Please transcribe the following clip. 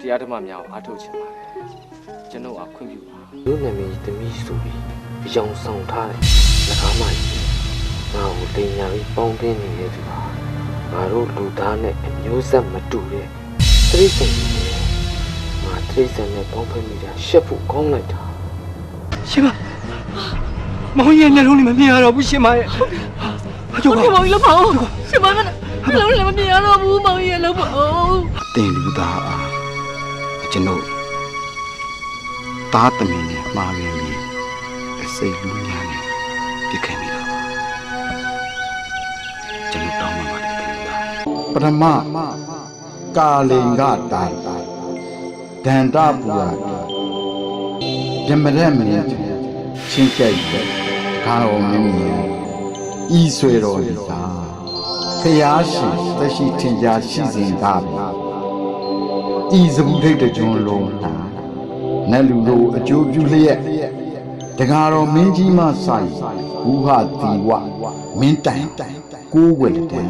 တရားဓမ္မများကိုအားထုတ်ချင်ပါတယ်ကျွန်တော်အခွင့်ပြုပါတို့နာမည်သမီးဆိုပြီးအယောင်ဆောင်ထားတယ်။၎င်းမကြီးငါ့ကိုတင်ညာပြီးပေါင်းတင်နေတဲ့သူဟာငါတို့လူသားနဲ့အမျိုးဆက်မတူတဲ့တိရစ္ဆာန်ကြီးနဲ့ငါတိရစ္ဆာန်နဲ့ပေါင်းဖက်မိတာရှက်ဖို့ကောင်းလိုက်တာရှင်မမောင်ရဲ့နှလုံးလေးမမြင်ရတော့ဘူးရှင်မရဲ့အကျိုးမောကင်ကြီးလောက်ပါဦးရှင်မမနှလုံးလည်းမမြင်ရတော့ဘူးမောင်ကြီးလောက်ပါဦး တင်လူသားအားကျွန်ုပ်သားသမီးနဲ့မှားမြင်ပြီးအစိတ်လူများနဲ့ပြစ်ခဲ့မိတာပါကျွန်တော်တောင်းပန်ပါတယ်တင်လူသားပထမကာလင်္ဂတိုင်ဒန္တပူရာပြမရက်မင်းချင်းကြိုက်တဲ့ခါတော်မင်းကြီးဤဆွေတော်ဤသာဖျားရှင်သက်ရှိထင်ရှားရှိစဉ်ကားပြီ ဤစပူထိတ်တကြွလုံးဟာနတ်လူတို့အကျိုးပြုလျက်တကားတော်မင်းကြီးမှဆိုင်ဘူဟာတီဝမင်းတိုင်ကိုးွယ်တံ